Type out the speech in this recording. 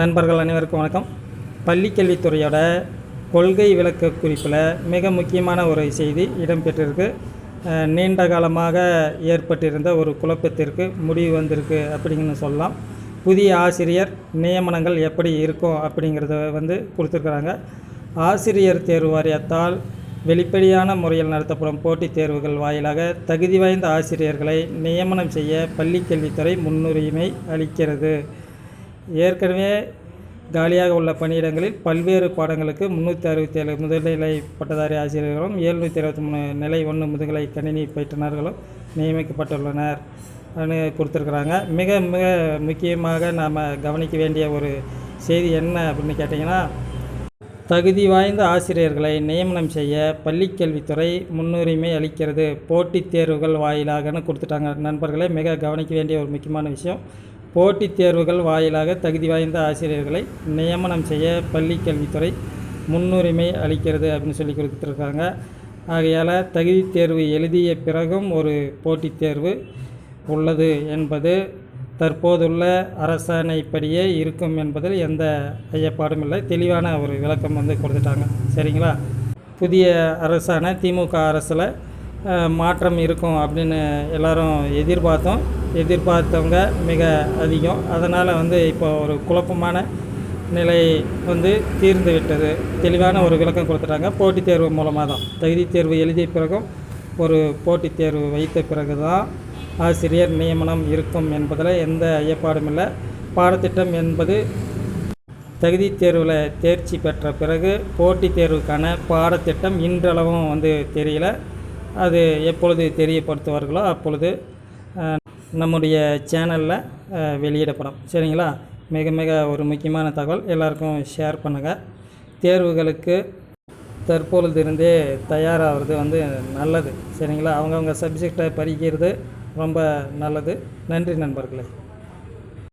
நண்பர்கள் அனைவருக்கும் வணக்கம். பள்ளிக்கல்வித்துறையோட கொள்கை விளக்க குறிப்பில் மிக முக்கியமான ஒரு செய்தி இடம்பெற்றிருக்கு. நீண்ட காலமாக ஏற்பட்டிருந்த ஒரு குழப்பத்திற்கு முடிவு வந்திருக்கு அப்படிங்கன்னு சொல்லலாம். புதிய ஆசிரியர் நியமனங்கள் எப்படி இருக்கும் அப்படிங்கிறத வந்து கொடுத்துருக்குறாங்க. ஆசிரியர் தேர்வு வாரியத்தால் வெளிப்படையான முறையில் நடத்தப்படும் போட்டித் தேர்வுகள் வாயிலாக தகுதி வாய்ந்த ஆசிரியர்களை நியமனம் செய்ய பள்ளிக்கல்வித்துறை முன்னுரிமை அளிக்கிறது. ஏற்கனவே காலியாக உள்ள பணியிடங்களில் பல்வேறு பாடங்களுக்கு முந்நூற்றி அறுபத்தி ஏழு முதுநிலை பட்டதாரி ஆசிரியர்களும் எழுநூற்றி இருபத்தி மூணு நிலை ஒன்று முதுகலை கணினி பயிற்றுனர்களும் நியமிக்கப்பட்டுள்ளனர். கொடுத்துருக்குறாங்க. மிக மிக முக்கியமாக நாம் கவனிக்க வேண்டிய ஒரு செய்தி என்ன அப்படின்னு கேட்டிங்கன்னா தகுதி வாய்ந்த ஆசிரியர்களை நியமனம் செய்ய பள்ளிக்கல்வித்துறை முன்னுரிமை அளிக்கிறது. போட்டித் தேர்வுகள் வாயிலாகன்னு கொடுத்துட்டாங்க. நண்பர்களே மிக கவனிக்க வேண்டிய ஒரு முக்கியமான விஷயம் போட்டித் தேர்வுகள் வாயிலாக தகுதி வாய்ந்த ஆசிரியர்களை நியமனம் செய்ய பள்ளிக்கல்வித்துறை முன்னுரிமை அளிக்கிறது அப்படின்னு சொல்லி கொடுத்துட்ருக்காங்க ஆகையால் தகுதி தேர்வு எழுதிய பிறகும் ஒரு போட்டித் தேர்வு உள்ளது என்பது தற்போதுள்ள அரசாணைப்படியே இருக்கும் என்பதில் எந்த ஐயப்பாடும் இல்லை. தெளிவான ஒரு விளக்கம் வந்து கொடுத்துட்டாங்க. சரிங்களா? புதிய அரசான திமுக அரசில் மாற்றம் இருக்கும் அப்படின்னு எல்லாரும் எதிர்பார்த்தோம். எதிர்பார்த்தவங்க மிக அதிகம். அதனால் வந்து இப்போ ஒரு குழப்பமான நிலை வந்து தீர்ந்து விட்டது. தெளிவான ஒரு விளக்கம் கொடுத்துட்டாங்க. போட்டித் தேர்வு மூலமாக தான். தகுதி தேர்வு எழுதிய பிறகும் ஒரு போட்டித் தேர்வு வைத்த பிறகு தான் ஆசிரியர் நியமனம் இருக்கும் என்பதில் எந்த ஐயப்பாடும் இல்லை. பாடத்திட்டம் என்பது தகுதி தேர்வில் தேர்ச்சி பெற்ற பிறகு போட்டித் தேர்வுக்கான பாடத்திட்டம் இன்றளவும் வந்து தெரியல. அது எப்பொழுது தெரியப்படுத்துவார்களோ அப்பொழுது நம்முடைய சேனலில் வெளியிடப்படும். சரிங்களா? மிக மிக ஒரு முக்கியமான தகவல். எல்லாருக்கும் ஷேர் பண்ணுங்கள் தேர்வுகளுக்கு தற்பொழுது இருந்தே தயாராகிறது வந்து நல்லது. சரிங்களா? அவங்கவுங்க சப்ஜெக்டை படிக்கிறது ரொம்ப நல்லது. நன்றி நண்பர்களே.